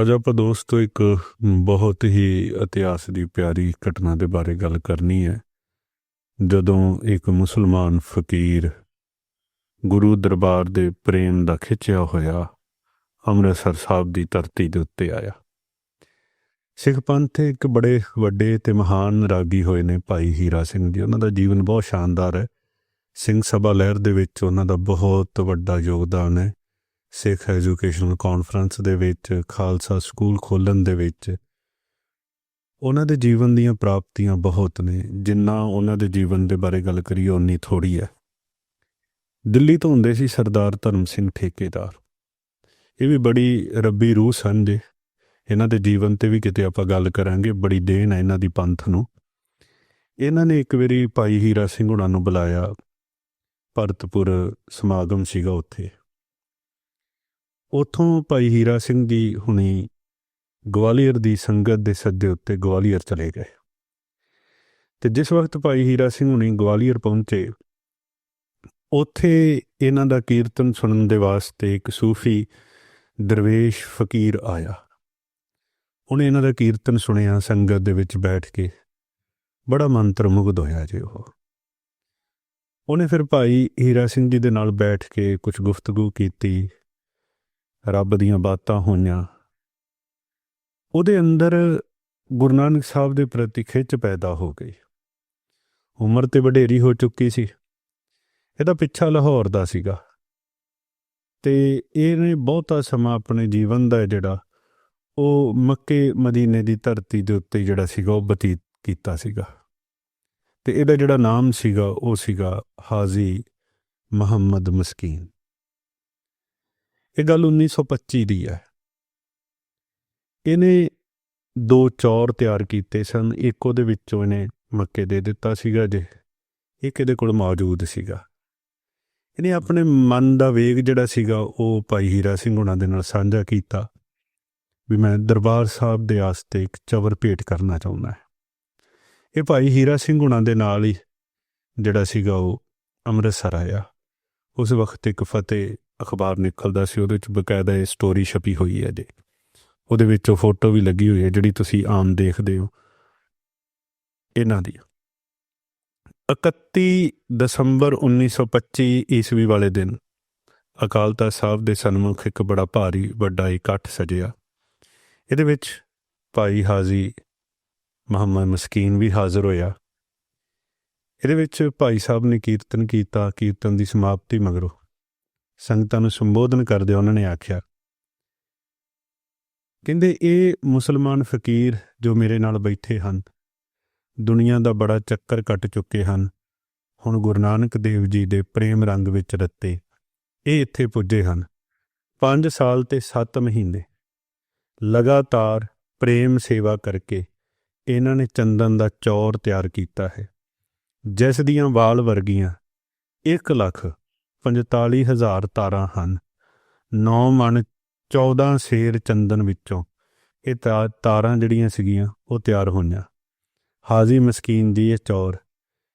ਅੱਜ ਆਪਾਂ ਦੋਸਤੋ ਇੱਕ ਬਹੁਤ ਹੀ ਇਤਿਹਾਸ ਦੀ ਪਿਆਰੀ ਘਟਨਾ ਦੇ ਬਾਰੇ ਗੱਲ ਕਰਨੀ ਹੈ। ਜਦੋਂ ਇੱਕ ਮੁਸਲਮਾਨ ਫਕੀਰ ਗੁਰੂ ਦਰਬਾਰ ਦੇ ਪ੍ਰੇਮ ਦਾ ਖਿੱਚਿਆ ਹੋਇਆ ਅੰਮ੍ਰਿਤਸਰ ਸਾਹਿਬ ਦੀ ਧਰਤੀ ਦੇ ਉੱਤੇ ਆਇਆ। ਸਿੱਖ ਪੰਥ ਇੱਕ ਬੜੇ ਵੱਡੇ ਤੇ ਮਹਾਨ ਰਾਗੀ ਹੋਏ ਨੇ ਭਾਈ ਹੀਰਾ ਸਿੰਘ ਜੀ। ਉਹਨਾਂ ਦਾ ਜੀਵਨ ਬਹੁਤ ਸ਼ਾਨਦਾਰ ਹੈ। ਸਿੰਘ ਸਭਾ ਲਹਿਰ ਦੇ ਵਿੱਚ ਉਹਨਾਂ ਦਾ ਬਹੁਤ ਵੱਡਾ ਯੋਗਦਾਨ ਹੈ। ਸਿੱਖ ਐਜੂਕੇਸ਼ਨਲ ਕਾਨਫਰੰਸ ਦੇ ਵਿੱਚ, ਖਾਲਸਾ ਸਕੂਲ ਖੋਲਣ ਦੇ ਵਿੱਚ, ਉਹਨਾਂ ਦੇ ਜੀਵਨ ਦੀਆਂ ਪ੍ਰਾਪਤੀਆਂ ਬਹੁਤ ਨੇ, ਜਿੰਨਾ ਉਹਨਾਂ ਦੇ ਜੀਵਨ ਦੇ ਬਾਰੇ ਗੱਲ ਕਰੀਏ ਉਨੀ ਥੋੜੀ ਹੈ। ਦਿੱਲੀ ਤੋਂ ਹੁੰਦੇ ਸੀ ਸਰਦਾਰ ਧਰਮ ਸਿੰਘ ਠੇਕੇਦਾਰ। ਇਹ ਵੀ ਬੜੀ ਰੱਬੀ ਰੂਹ ਸਨ ਜੀ। ਇਹਨਾਂ ਦੇ ਜੀਵਨ ਤੇ ਵੀ ਕਿਤੇ ਆਪਾਂ ਗੱਲ ਕਰਾਂਗੇ, ਬੜੀ ਦੇਣ ਹੈ ਇਹਨਾਂ ਦੀ ਪੰਥ ਨੂੰ। ਇਹਨਾਂ ਨੇ ਇੱਕ ਵਾਰੀ ਭਾਈ ਹੀਰਾ ਸਿੰਘ ਹੁਣਾਂ ਨੂੰ ਬੁਲਾਇਆ, ਭਰਤਪੁਰ ਸਮਾਗਮ ਸੀਗਾ ਉੱਥੇ। ਉਥੋਂ ਭਾਈ ਹੀਰਾ ਸਿੰਘ ਜੀ ਹੁਣੀ ਗਵਾਲੀਅਰ ਦੀ ਸੰਗਤ ਦੇ ਸੱਦੇ ਉੱਤੇ ਗਵਾਲੀਅਰ ਚਲੇ ਗਏ। ਤੇ ਜਿਸ ਵਕਤ ਭਾਈ ਹੀਰਾ ਸਿੰਘ ਹੁਣੀ ਗਵਾਲੀਅਰ ਪਹੁੰਚੇ, ਉੱਥੇ ਇਹਨਾਂ ਦਾ ਕੀਰਤਨ ਸੁਣਨ ਦੇ ਵਾਸਤੇ ਇੱਕ ਸੂਫੀ ਦਰਵੇਸ਼ ਫਕੀਰ ਆਇਆ। ਉਹਨੇ ਇਹਨਾਂ ਦਾ ਕੀਰਤਨ ਸੁਣਿਆ, ਸੰਗਤ ਦੇ ਵਿੱਚ ਬੈਠ ਕੇ। ਬੜਾ ਮੰਤਰ ਮੁਗਧ ਹੋਇਆ ਜੇ ਉਹ। ਉਹਨੇ ਫਿਰ ਭਾਈ ਹੀਰਾ ਸਿੰਘ ਜੀ ਦੇ ਨਾਲ ਬੈਠ ਕੇ ਕੁਝ ਗੁਫ਼ਤਗੂ ਕੀਤੀ। ਰੱਬ ਦੀਆਂ ਬਾਤਾਂ ਹੋਈਆਂ। ਉਹਦੇ ਅੰਦਰ ਗੁਰੂ ਨਾਨਕ ਸਾਹਿਬ ਦੇ ਪ੍ਰਤੀ ਖਿੱਚ ਪੈਦਾ ਹੋ ਗਈ। ਉਮਰ ਤੇ ਵਡੇਰੀ ਹੋ ਚੁੱਕੀ ਸੀ। ਇਹਦਾ ਪਿੱਛਾ ਲਾਹੌਰ ਦਾ ਸੀਗਾ। ਤੇ ਇਹਨੇ ਬਹੁਤਾ ਸਮਾਂ ਆਪਣੇ ਜੀਵਨ ਦਾ ਜਿਹੜਾ, ਉਹ ਮੱਕੇ ਮਦੀਨੇ ਦੀ ਧਰਤੀ ਦੇ ਉੱਤੇ ਜਿਹੜਾ ਸੀਗਾ, ਉਹ ਬਤੀਤ ਕੀਤਾ ਸੀਗਾ। ਤੇ ਇਹਦਾ ਜਿਹੜਾ ਨਾਮ ਸੀਗਾ, ਉਹ ਸੀਗਾ ਹਾਜ਼ੀ ਮੁਹੰਮਦ ਮਸਕੀਨ। ਇਹ ਗੱਲ 1925 ਦੀ ਹੈ। ਇਹਨੇ ਦੋ ਚੌਰ ਤਿਆਰ ਕੀਤੇ ਸਨ। ਇੱਕ ਉਹਦੇ ਵਿੱਚੋਂ ਇਹਨੇ ਮੱਕੇ ਦੇ ਦਿੱਤਾ ਸੀਗਾ ਜੇ। ਇੱਕ ਇਹਦੇ ਕੋਲ ਮੌਜੂਦ ਸੀਗਾ। ਇਹਨੇ ਆਪਣੇ ਮਨ ਦਾ ਵੇਗ ਜਿਹੜਾ ਸੀਗਾ, ਉਹ ਭਾਈ ਹੀਰਾ ਸਿੰਘ ਹੁਣਾਂ ਦੇ ਨਾਲ ਸਾਂਝਾ ਕੀਤਾ। ਵੀ ਮੈਂ ਦਰਬਾਰ ਸਾਹਿਬ ਦੇ ਆਸਤੇ ਇੱਕ ਚਵਰ ਭੇਟ ਕਰਨਾ ਚਾਹੁੰਦਾ ਹਾਂ। ਇਹ ਭਾਈ ਹੀਰਾ ਸਿੰਘ ਹੁਣਾਂ ਦੇ ਨਾਲ ਹੀ ਜਿਹੜਾ ਸੀਗਾ, ਉਹ ਅੰਮ੍ਰਿਤਸਰ ਆਇਆ। ਉਸ ਵਕਤ ਇੱਕ ਫਤਿਹ ਅਖਬਾਰ ਨਿਕਲਦਾ ਸੀ, ਉਹਦੇ ਵਿੱਚ ਬਕਾਇਦਾ ਇਹ ਸਟੋਰੀ ਛਪੀ ਹੋਈ ਹੈ ਜੀ ਉਹਦੇ ਵਿੱਚ ਉਹ ਫੋਟੋ ਵੀ ਲੱਗੀ ਹੋਈ ਹੈ, ਜਿਹੜੀ ਤੁਸੀਂ ਆਮ ਦੇਖਦੇ ਹੋ। ਇਹਨਾਂ ਦੀ। 31 ਦਸੰਬਰ 1925 ਈਸਵੀ ਵਾਲੇ ਦਿਨ, ਅਕਾਲ ਤਖਤ ਸਾਹਿਬ ਦੇ ਸਨਮੁਖ ਇੱਕ ਬੜਾ ਭਾਰੀ, ਵੱਡਾ ਇਕੱਠ ਸਜਿਆ। ਇਹਦੇ ਵਿੱਚ ਭਾਈ ਹਾਜ਼ੀ ਮੁਹੰਮਦ ਮਸਕੀਨ ਵੀ ਹਾਜ਼ਰ ਹੋਇਆ। ਇਹਦੇ ਵਿੱਚ ਭਾਈ ਸਾਹਿਬ ਨੇ ਕੀਰਤਨ ਕੀਤਾ, ਕੀਰਤਨ ਦੀ ਸਮਾਪਤੀ ਮਗਰੋਂ ਸੰਗਤਾਂ ਨੂੰ ਸੰਬੋਧਨ ਕਰਦੇ ਉਹਨਾਂ ਨੇ ਆਖਿਆ, ਕਹਿੰਦੇ ਇਹ ਮੁਸਲਮਾਨ ਫਕੀਰ ਜੋ ਮੇਰੇ ਨਾਲ ਬੈਠੇ ਹਨ, ਦੁਨੀਆ ਦਾ ਬੜਾ ਚੱਕਰ ਕੱਟ ਚੁੱਕੇ ਹਨ। ਹੁਣ ਗੁਰੂ ਨਾਨਕ ਦੇਵ ਜੀ ਦੇ ਪ੍ਰੇਮ ਰੰਗ ਵਿੱਚ ਰੱਤੇ, ਇਹ ਇੱਥੇ ਪੁੱਜੇ ਹਨ। 5 ਸਾਲ ਤੇ 7 ਮਹੀਨੇ, ਲਗਾਤਾਰ ਪ੍ਰੇਮ ਸੇਵਾ ਕਰਕੇ ਇਹਨਾਂ ਨੇ ਚੰਦਨ ਦਾ ਚੌਰ ਤਿਆਰ ਕੀਤਾ ਹੈ। ਜਿਸ ਦੀਆਂ ਵਾਲ ਵਰਗੀਆਂ 1 ਲੱਖ 45000 ਤਾਰਾਂ ਹਨ। 9 ਮਣ 14 ਸੇਰ ਚੰਦਨ ਵਿੱਚੋਂ ਇਹ ਤਾ- ਤਾਰਾਂ ਜਿਹੜੀਆਂ ਸੀਗੀਆਂ, ਉਹ ਤਿਆਰ ਹੋਈਆਂ। ਹਾਜ਼ੀ ਮਸਕੀਨ ਦੀ ਇਹ ਚੌਰ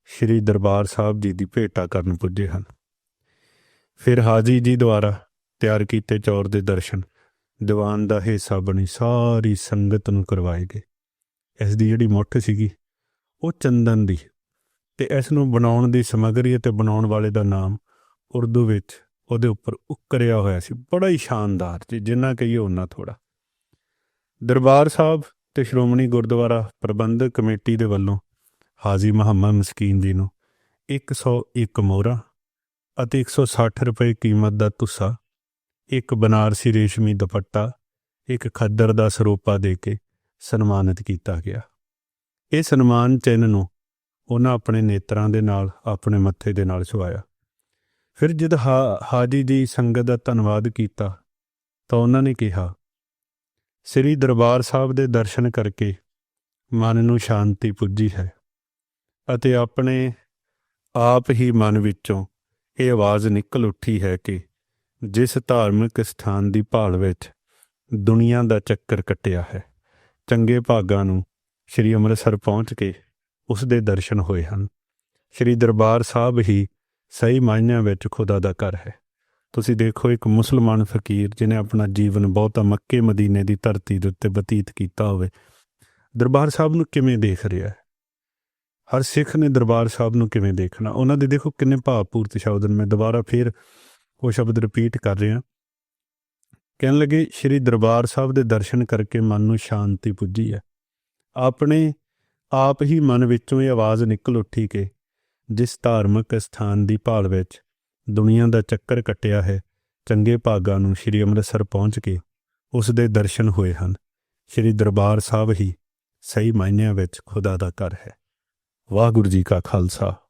ਸ੍ਰੀ ਦਰਬਾਰ ਸਾਹਿਬ ਜੀ ਦੀ ਭੇਟਾ ਕਰਨ ਪੁੱਜੇ ਹਨ। ਫਿਰ ਹਾਜੀ ਜੀ ਦੁਆਰਾ ਤਿਆਰ ਕੀਤੇ ਚੌਰ ਦੇ ਦਰਸ਼ਨ ਦੀਵਾਨ ਦਾ ਹਿੱਸਾ ਬਣੀ ਸਾਰੀ ਸੰਗਤ ਨੂੰ ਕਰਵਾਏ ਗਏ। ਇਸ ਦੀ ਜਿਹੜੀ ਮੁੱਠ ਸੀਗੀ, ਉਹ ਚੰਦਨ ਦੀ ਤੇ ਇਸ ਨੂੰ ਬਣਾਉਣ ਦੀ ਸਮੱਗਰੀ ਅਤੇ ਬਣਾਉਣ ਵਾਲੇ ਦਾ ਨਾਮ ਉਰਦੂ ਵਿੱਚ ਉਹਦੇ ਉੱਪਰ ਉੱਕਰਿਆ ਹੋਇਆ ਸੀ। ਬੜਾ ਹੀ ਸ਼ਾਨਦਾਰ ਜੀ ਜਿੰਨਾ ਕਹੀਏ ਉਹਨਾਂ ਥੋੜਾ ਦਰਬਾਰ ਸਾਹਿਬ ਤੇ ਸ਼੍ਰੋਮਣੀ ਗੁਰਦੁਆਰਾ ਪ੍ਰਬੰਧਕ ਕਮੇਟੀ ਦੇ ਵੱਲੋਂ ਹਾਜ਼ੀ ਮੁਹੰਮਦ ਮਸਕੀਨ ਜੀ ਨੂੰ 101 ਮੋਹਰਾਂ ਅਤੇ 160 ਰੁਪਏ ਕੀਮਤ ਦਾ ਤੁਸਾ ਇੱਕ ਬਨਾਰਸੀ ਰੇਸ਼ਮੀ ਦੁਪੱਟਾ, ਇੱਕ ਖੱਦਰ ਦਾ ਸਰੋਪਾ ਦੇ ਕੇ ਸਨਮਾਨਿਤ ਕੀਤਾ ਗਿਆ। ਇਹ ਸਨਮਾਨ ਚਿੰਨ੍ਹ ਨੂੰ ਉਹਨਾਂ ਆਪਣੇ ਨੇਤਰਾਂ ਦੇ ਨਾਲ, ਆਪਣੇ ਮੱਥੇ ਦੇ ਨਾਲ ਛੁਆਇਆ ਫਿਰ ਜਦ ਹਾ- ਹਾਜੀ ਦੀ ਸੰਗਤ ਦਾ ਧੰਨਵਾਦ ਕੀਤਾ, ਤਾਂ ਉਹਨਾਂ ਨੇ ਕਿਹਾ, ਸ੍ਰੀ ਦਰਬਾਰ ਸਾਹਿਬ ਦੇ ਦਰਸ਼ਨ ਕਰਕੇ ਮਨ ਨੂੰ ਸ਼ਾਂਤੀ ਪੁੱਜੀ ਹੈ ਅਤੇ ਆਪਣੇ ਆਪ ਹੀ ਮਨ ਵਿੱਚੋਂ ਇਹ ਆਵਾਜ਼ ਨਿਕਲ ਉੱਠੀ ਹੈ ਕਿ ਜਿਸ ਧਾਰਮਿਕ ਸਥਾਨ ਦੀ ਭਾਲ ਵਿੱਚ ਦੁਨੀਆ ਦਾ ਚੱਕਰ ਕੱਟਿਆ ਹੈ, ਚੰਗੇ ਭਾਗਾਂ ਨੂੰ ਸ੍ਰੀ ਅੰਮ੍ਰਿਤਸਰ ਪਹੁੰਚ ਕੇ ਉਸ ਦੇ ਦਰਸ਼ਨ ਹੋਏ ਹਨ। ਸ੍ਰੀ ਦਰਬਾਰ ਸਾਹਿਬ ਹੀ ਸਹੀ ਮਾਇਨਿਆਂ ਵਿੱਚ ਖੁਦਾ ਦਾ ਘਰ ਹੈ। ਤੁਸੀਂ ਦੇਖੋ ਇੱਕ ਮੁਸਲਮਾਨ ਫਕੀਰ ਜਿਨੇ ਆਪਣਾ ਜੀਵਨ ਬਹੁਤਾ ਮੱਕੇ ਮਦੀਨੇ ਦੀ ਧਰਤੀ ਦੇ ਉੱਤੇ ਬਤੀਤ ਕੀਤਾ ਹੋਵੇ, ਦਰਬਾਰ ਸਾਹਿਬ ਨੂੰ ਕਿਵੇਂ ਦੇਖ ਰਿਹਾ ਹੈ? ਹਰ ਸਿੱਖ ਨੇ ਦਰਬਾਰ ਸਾਹਿਬ ਨੂੰ ਕਿਵੇਂ ਦੇਖਣਾ? ਉਹਨਾਂ ਦੇ ਦੇਖੋ ਕਿੰਨੇ ਭਾਵਪੂਰਤ ਸ਼ਬਦ ਨੇ। ਮੈਂ ਦੁਬਾਰਾ ਫੇਰ ਉਹ ਸ਼ਬਦ ਰਿਪੀਟ ਕਰ ਰਿਹਾ। ਕਹਿਣ ਲੱਗੇ, ਸ਼੍ਰੀ ਦਰਬਾਰ ਸਾਹਿਬ ਦੇ ਦਰਸ਼ਨ ਕਰਕੇ ਮਨ ਨੂੰ ਸ਼ਾਂਤੀ ਪੁੱਜੀ ਹੈ। ਆਪਣੇ ਆਪ ਹੀ ਮਨ ਵਿੱਚੋਂ ਇਹ ਆਵਾਜ਼ ਨਿਕਲ ਉੱਠੀ ਕਿ ਜਿਸ ਧਾਰਮਿਕ ਸਥਾਨ ਦੀ ਭਾਲ ਵਿੱਚ ਦੁਨੀਆ ਦਾ ਚੱਕਰ ਕੱਟਿਆ ਹੈ, ਚੰਗੇ ਭਾਗਾਂ ਨੂੰ ਸ਼੍ਰੀ ਅੰਮ੍ਰਿਤਸਰ ਪਹੁੰਚ ਕੇ ਉਸ ਦੇ ਦਰਸ਼ਨ ਹੋਏ ਹਨ। ਸ਼੍ਰੀ ਦਰਬਾਰ ਸਾਹਿਬ ਹੀ ਸਹੀ ਮਾਇਨਿਆਂ ਵਿੱਚ ਖੁਦਾ ਦਾ ਘਰ ਹੈ। ਵਾਹਿਗੁਰੂ ਜੀ ਕਾ ਖਾਲਸਾ।